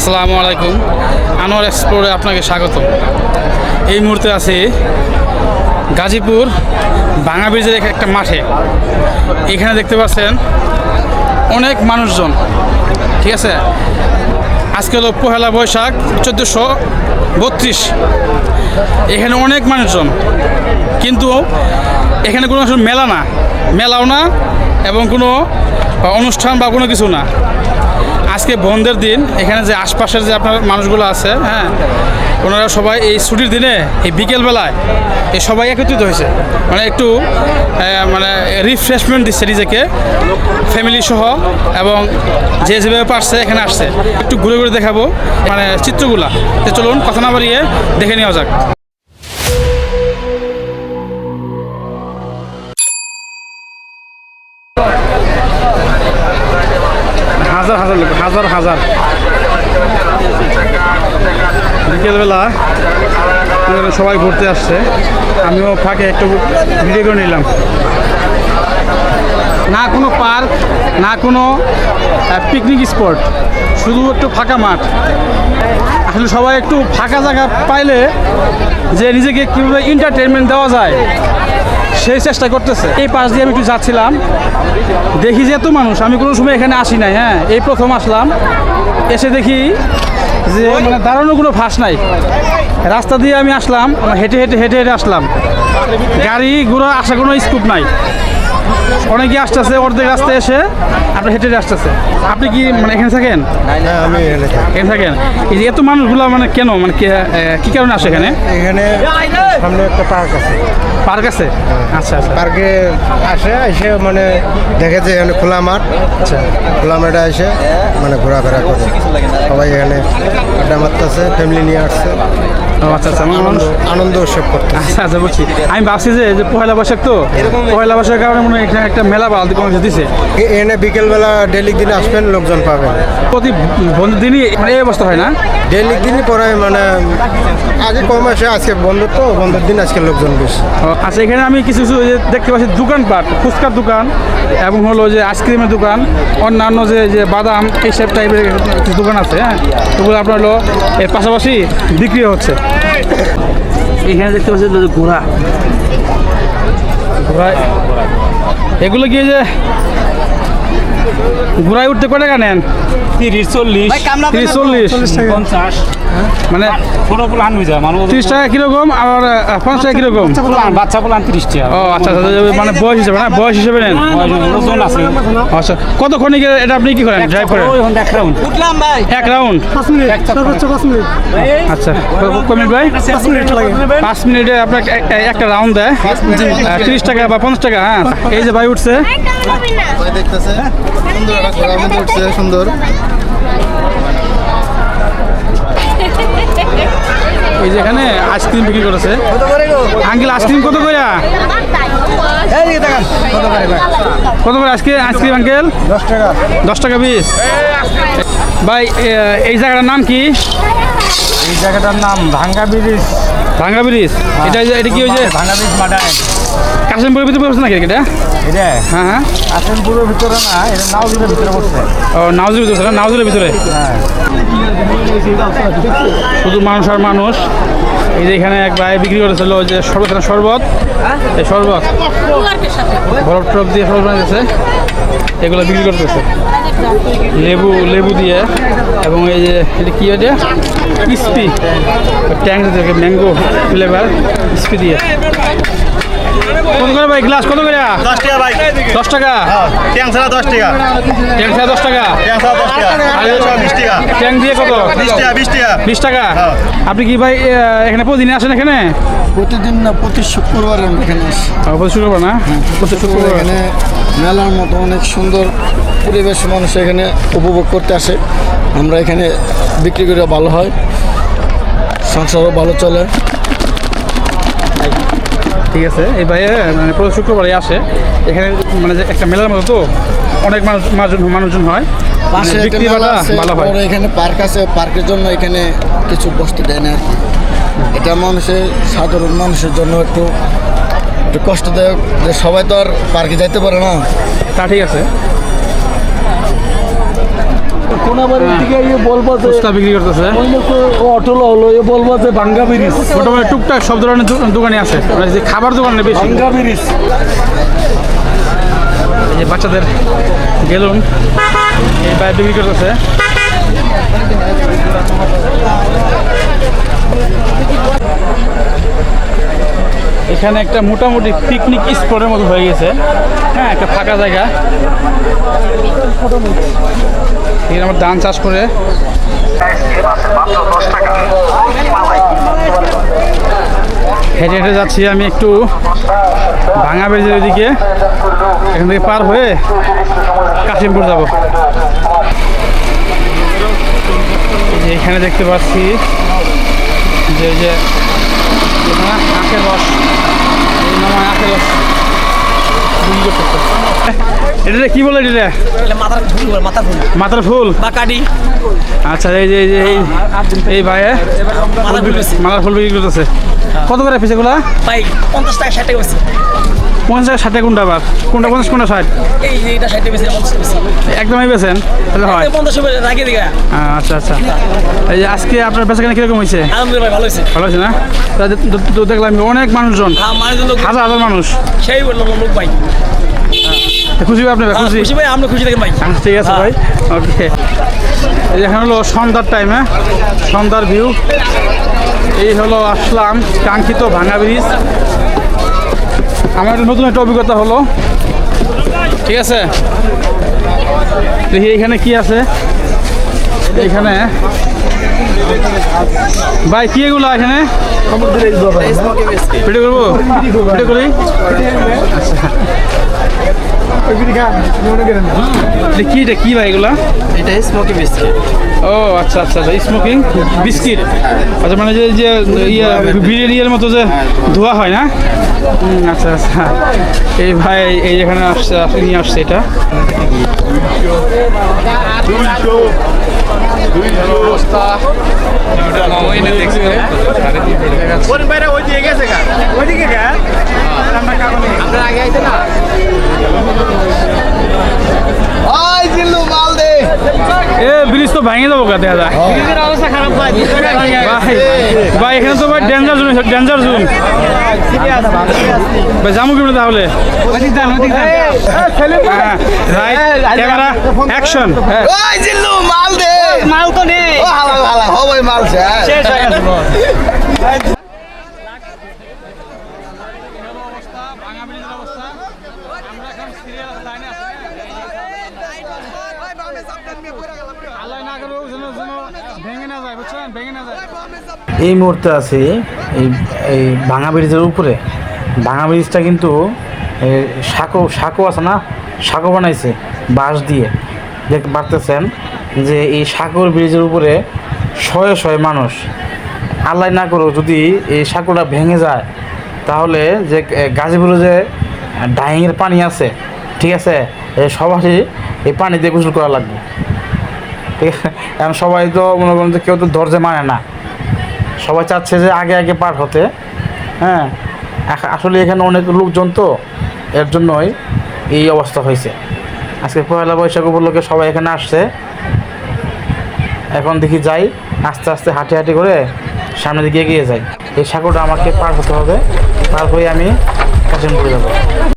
আসসালামু আলাইকুম। আনোয়ার এক্সপ্লোরে আপনাকে স্বাগত এই মুহূর্তে আছি গাজীপুর ভাঙা ব্রিজের এক- একটা মাঠে। এখানে দেখতে পাচ্ছেন অনেক মানুষজন। ঠিক আছে? আজকে হলো পহেলা বৈশাখ চোদ্দোশো বত্রিশ। এখানে অনেক মানুষজন। কিন্তু এখানে কোনো মেলা না। মেলাও না এবং কোনো অনুষ্ঠান বা কোনো কিছু না। আজকে বন্ধের দিন, এখানে যে আশপাশের যে আপনার মানুষগুলো আছে হ্যাঁ ওনারা সবাই এই ছুটির দিনে, এই বিকেলবেলায়, এই সবাই একত্রিত হয়েছে। মানে একটু মানে রিফ্রেশমেন্ট দিচ্ছে নিজেকে ফ্যামিলি সহ, এবং যে যেভাবে পারছে এখানে আসছে। একটু ঘুরে ঘুরে দেখাবো মানে চিত্রগুলা। তো চলুন, কথা না বাড়িয়ে দেখে নেওয়া যাক। হাজার হাজার লোক, হাজার হাজার। বিকেলবেলা সবাই ঘুরতে আসছে। আমিও ফাঁকে একটু ভিডিও করে নিলাম। না কোনো পার্ক, না কোনো পিকনিক স্পট শুধু একটু ফাঁকা মাঠ। আসলে সবাই একটু ফাঁকা জায়গা পাইলে যে নিজেকে কীভাবে এন্টারটেনমেন্ট দেওয়া যায় সেই চেষ্টা করতেছে। এই পাশ দিয়ে আমি একটু যাচ্ছিলাম। দেখি যে এত মানুষ, আমি কোনো সময় এখানে আসি নাই হ্যাঁ? এই প্রথম আসলাম। এসে দেখি যে মানে দাঁড়ানোর কোনো ফাঁস নাই। রাস্তা দিয়ে আমি আসলাম হেঁটে হেঁটে হেঁটে হেঁটে আসলাম। গাড়ি ঘোড়া আসার কোনো স্কুপ নাই। অনেকে আসতেছে অর্ধেক রাস্তায় এসে আপনি হেঁটে আসতেছে। আপনি কি মানে এখানে থাকেন? হ্যাঁ এখানে থাকেন? এই যে এত মানুষগুলো মানে কেন মানে কি, কারণে আসে এখানে? এখানে সামনে একটা পার্ক আছে। পার্ক আছে? আচ্ছা আচ্ছা। পার্কে আসে এসে মানে দেখে যে এখানে খোলা মাঠ। আচ্ছা। খোলা মাঠে এসে মানে ঘোরাফেরা করে। সবাই এখানে আড্ডা মারতেছে ফ্যামিলি নিয়ে আসছে। আচ্ছা আচ্ছা আমার আনন্দ। উৎসব করতে। আচ্ছা আচ্ছা বুঝছি। আমি ভাবছি যে যে পয়লা বৈশাখ তো পয়লা বৈশাখের কারণে মনে এখানে একটা মেলা বালতি কমে দিছে। এ- এখানে বিকেলবেলা ডেলি দিন আসবেন লোকজন পাবেন। প্রতি বন্ধুর দিনই মানে এই অবস্থা হয় না? ডেলি দিনই পরে মানে আগে কম আসে আজকে বন্ধ তো বন্ধের দিন আজকে লোকজন বেশি। আচ্ছা এখানে আমি কিছু কিছু দেখতে পাচ্ছি দোকানপাট ফুচকার দোকান এবং হলো যে আইসক্রিমের দোকান অন্যান্য যে যে বাদাম এই সব টাইপের কিছু দোকান আছে হ্যাঁ? ওগুলো আপনার হলো এর পাশাপাশি বিক্রি হচ্ছে। এখানে দেখতে পাচ্ছি ঘোড়া। ঘোড়ায় এগুলো কি যে ঘোড়ায় উঠতে কয় টাকা নেন? তিরিশ চল্লিশ তিরিশ চল্লিশ। পঞ্চাশ। মানে ছোট প্লান হয়ে যায় মানুষ তিরিশ টাকা কীরকম আর পঞ্চাশ টাকা কীরকম? বাচ্চা প্লান তিরিশ টাকা। ও আচ্ছা আচ্ছা আচ্ছা, মানে বয়স হিসেবে না? বয়স হিসেবে নেন। ওজন আছে। আচ্ছা কতক্ষণ এটা আপনি কি করেন? ড্রাইভ করেন? এক রাউন্ড এক রাউন্ড আচ্ছা ক- ক মিনিট। ভাই? পাঁচ মিনিটে এক- একটা রাউন্ড দেয়। তিরিশ টাকা বা পঞ্চাশ টাকা হ্যাঁ। এই যে ভাই উঠছে। দেখতেছে সুন্দর একটা মধ্যে উঠছে সুন্দর। এই যে এখানে আইসক্রিম বিক্রি করেছে। আঙ্কেল আইসক্রিম কত করে? কত করে আজকে আইসক্রিম আঙ্কেল? দশ টাকা। দশ টাকা পিস। ভাই এই জায়গাটার নাম কি? এই জায়গাটার নাম ভাঙ্গা ব্রিজ। ভাঙ্গা ব্রিজ? এটা এটা কি যে ভাঙ্গা ব্রিজ মাডায় কাশিমপুরের ভিতরে পড়ছে নাকি এটা? এটা? হ্যাঁ হ্যাঁ। আসনপুরের ভিতরে না এটা নাওজুরের ভিতরে বসছে ও নাউজুর ভিতরে না নাউজুরের ভিতরে? শুধু মানুষ আর মানুষ। এই যে এখানে এক ভাই বিক্রি করেছিল ওই যে শরবত না শরবত। এই শরবত। বরফ টরফ দিয়ে শরবত বানিয়েছে এগুলো বিক্রি করতেছে। লেবু লেবু দিয়ে এবং এই যে এটা কি এটা? স্পি ট্যাঙ্ক থেকে ম্যাঙ্গো ফ্লেভার স্পি দিয়ে। কত করে ভাই? গ্লাস কত করে? দশ টাকা ভাই। দশ টাকা? ট্যাং ছাড়া দশ টাকা। ট্যাঙ্ক ছাড়া দশ টাকা? ট্যাং ছাড়া দশ টাকা। বিশ টাকা। ট্যাঙ্ক দিয়ে কত? বিশ টাকা বিশ টাকা। বিশ টাকা? হ্যাঁ। আপনি কি ভাই এখানে প্রতিদিন আসেন এখানে? প্রতিদিন না প্রতি শুক্রবার আমরা এখানে আসি। প্রতি শুক্রবার না? প্রতি শুক্রবার। এখানে মেলার মতো অনেক সুন্দর পরিবেশ মানুষ এখানে উপভোগ করতে আসে। আমরা এখানে বিক্রি করে ভালো হয়। সংসারও ভালো চলে। ঠিক আছে। এই ভাই মানে প্রতি শুক্রবারই আসে। এখানে মানে একটা মেলার মতো তো অনেক মানুষ মানুষজন হয়। পাশে ভালো হয়। এখানে পার্ক আছে। পার্কের জন্য এখানে কিছু বস্তু দেয় না আর কি। এটা মানুষের সাধারণ মানুষের জন্য একটু একটু কষ্টদায়ক। যে সবাই তো আর পার্কে যাইতে পারে না। তা ঠিক আছে। কোনাবাড়ির দিকে ইয়ে বলব যে ফুচকা বিক্রি করতেছে। ওই লোক অটো হলো এ বলব যে ভাঙ্গা ব্রিজ মোটামুটি টুকটাক সব ধরনের দো- দোকানই আছে। মানে যে খাবার দোকানে বেশি। ভাঙ্গা ব্রিজ এই বাচ্চাদের গেলুন এই বাইরে বিক্রি করতেছে। এখানে একটা মোটামুটি পিকনিক স্পটের মতো হয়ে গেছে। হ্যাঁ একটা ফাঁকা জায়গা। এখানে আমার ধান চাষ করে হেঁটে হেঁটে যাচ্ছি আমি একটু ভাঙা ব্রিজের ওইদিকে এখান থেকে পার হয়ে কাশিমপুর যাব এখানে দেখতে পাচ্ছি যে যে আখের রস এই নামায় আখের রস বিক্রি করতেছে। এটা কি বলে এটা মাথার ফুল মাথার ফুল। মাথার ফুল? বা কাটি আচ্ছা এই যে এই যে এই এই ভাইয়ে মাথার ফুল বিক্রি করতেছে। কত করে পিস এগুলা? ভাই পঞ্চাশ টাকা ষাট টাকা পঞ্চাশ ষাট কোনটা আবার? কোনটা পঞ্চাশ কোনটা ষাট? একদমই বেছেন? তাহলে হয়। আচ্ছা আচ্ছা। এই যে আজকে আপনার বেচা কেনা কীরকম হয়েছে? ভালো হয়েছে। না? তা দেখলাম অনেক মানুষজন হ্যাঁ হাজার হাজার মানুষ। সেই লোক ভাই। খুশি ভাই আপনি হ্যাঁ, খুশি? খুশি ভাই আমরা খুশি থাকেন ভাই। আচ্ছা, ঠিক আছে ভাই ওকে। এখানে হলো সন্ধ্যার টাইমে সন্ধ্যার ভিউ এই হলো আসলাম কাঙ্ক্ষিত ভাঙা ব্রিজ আমার একটা নতুন একটা অভিজ্ঞতা হলো। ঠিক আছে? দেখি এখানে কি আছে। এখানে। ভাই কি এগুলো এখানে? ভিডিও করব? ভিডিও করি? আচ্ছা। কি এটা কি ভাই এগুলা? এটা স্মোকি বিস্কিট ও আচ্ছা আচ্ছা আচ্ছা স্মোকিং বিস্কিট আচ্ছা মানে যে যে ইয়ে বিরিয়ানির মতো যে ধোয়া হয় না? আচ্ছা আচ্ছা। এই ভাই এই যেখানে আসছে আসে নিয়ে আসছে এটা। কোন বাইরে ওই দিকে গেছে গা ওই দিকে গা এ ব্রিজ তো ভেঙে যাব গা দেখা যায় ভাই ভাই এখানে তো ভাই ডেঞ্জার জোন ডেঞ্জার জোন ভাই যাব কি তাহলে হ্যাঁ রাইট ক্যামেরা অ্যাকশন ওই জিল্লু মাল দে। মাল তো নেই। ও হালা হালা হবাই মাল শেষ হয়ে গেছে এই মুহূর্তে আছে এই এই ভাঙা ব্রিজের উপরে। ভাঙা ব্রিজটা কিন্তু সাঁকো সাঁকো আছে না? সাঁকো বানাইছে বাঁশ দিয়ে। দেখতে পারতেছেন যে এই সাঁকোর ব্রিজের উপরে শয়ে শয়ে মানুষ আল্লাহ না করো যদি এই সাঁকোটা ভেঙে যায়, তাহলে যে গাজীপুরে যে ডাইংয়ের পানি আছে, ঠিক আছে, এ সবাই এই পানি দিয়ে গোসল করা লাগবে। ঠিক আছে? এখন সবাই তো মনে করেন যে কেউ তো ধৈর্য মানে না। সবাই চাচ্ছে যে আগে আগে পার হতে হ্যাঁ? আসলে এখানে অনেক লোকজন তো, এর জন্যই এই অবস্থা হয়েছে। আজকে পয়লা বৈশাখ উপলক্ষে সবাই এখানে আসছে। এখন দেখি যাই, আস্তে আস্তে হাঁটি হাঁটি করে সামনের দিকে এগিয়ে যাই। এই সাঁকোটা আমাকে পার হতে হবে। পার হয়ে আমি কাশিমপুরে যাব